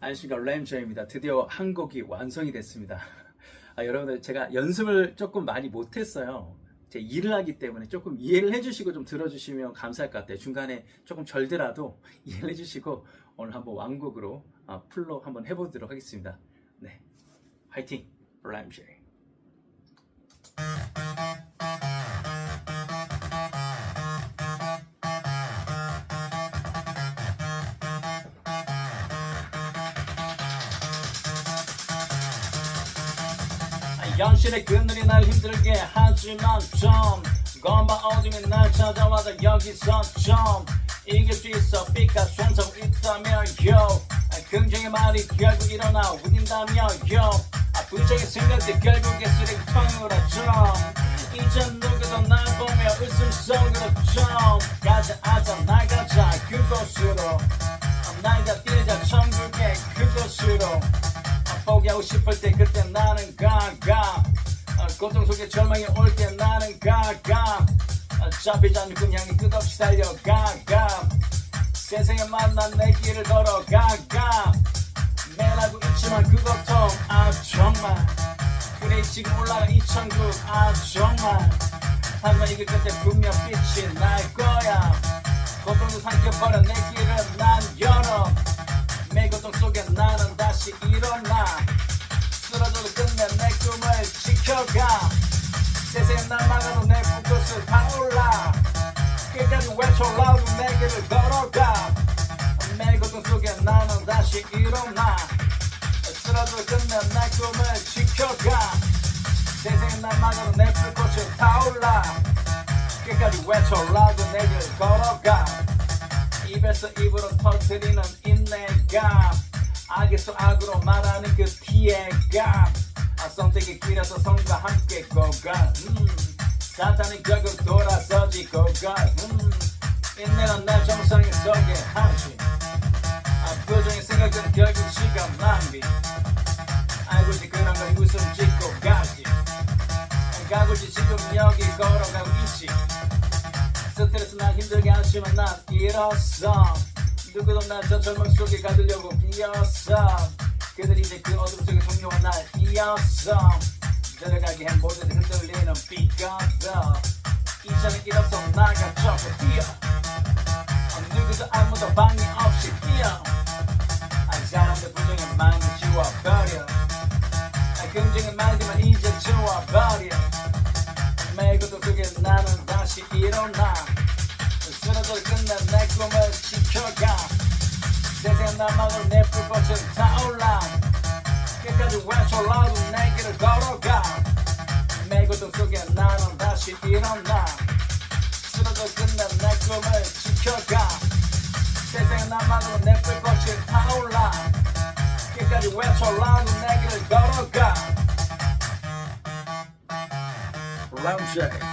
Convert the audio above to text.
안식과 램저입니다. 드디어 한 곡이 완성이 됐습니다. 아, 여러분들 제가 연습을 조금 많이 못했어요. 제 일을 하기 때문에 조금 이해를 해주시고 좀 들어주시면 감사할 것 같아요. 중간에 조금 절더라도 이해를 해주시고 오늘 한번 완곡으로 아, 풀로 한번 해보도록 하겠습니다. 네, 화이팅, 램저. 현실의 그늘이 날 힘들게 하지만 좀 건바 어둠이 날 찾아와도 여기서 좀 이길 수 있어. 삐까 손잡고 있다며 yo 긍정의 말이 결국 일어나 우긴다며 yo 아, 부정의 생각들 결국에 쓰레기통으로 좀. 이제 누구도 날 보며 웃음 속으로 좀. 가자 아자 나가자. 그곳으로. 아, 날가 뛰자 하고 싶을 때 그때 나는 가가. 아, 고통 속에 절망이 올 때 나는 가가. 아, 잡히지 않는 그냥이 끝없이 달려가가. 세상에 만난 내 길을 걸어가가. 매라고 있지만 그 고통 아 정말. 그래 지금 올라가 이 천국 아 정말. 하지만 이게 끝에 분명 빛이 날 거야. 고통도 삼켜버려 내 길을 난 열어 지켜가 세상에 날 막아도 내 불꽃을 타올라. 끝까지 외쳐라도 내 길을 걸어가. 매 고통 속에 나는 다시 일어나. 쓰러져도 끝내 내 꿈을 지켜가. 세상에 날 막아도 내 불꽃을 타올라. 끝까지 외쳐라도 내 길을 걸어가. 입에서 입으로 터뜨리는 인내감. 악에서 악으로 말하는 그 피해감. 아, 선택의 길에서 성과 함께 고가 음, 사탄은 결국 돌아서지 고가 음, 인내는 내 정상의 속에 하지. 아, 부정의 생각들은 결국 시간 낭비. 알고 있지 그런 걸 웃음 짓고 가지. 가고 있지 지금 여기 걸어가고 있지. 스트레스 난 힘들게 하지만 난 일었어 누구도 날저 절망 속에 가두려고 비었어 그들이 이제 그 어둠 속에 동료와 날 이었어 데려가게 한 모든 흔들리는 비가더 이제는 일어서 나가 저거 뛰어. 어, 누구도 아무도 방해 없이 뛰어. 아, 사람들 부정의 마음을 지워버려. 아, 긍정의 말들만 이제 지워버려. 고통 속에 나는 다시 일어나. 쓰러져 끝난 내 꿈을 지켜가 세상 나만을 내 불꽃은 타올라. 끝까지 외쳐라도 내 길을 걸어가. 매일 고통 속에 나는 다시 일어나. 쓰러져 끝난 내 꿈을 지켜가. 세상 나만으로 내 불꽃이 타올라. 끝까지 외쳐라도 내 길을 걸어가. Lounge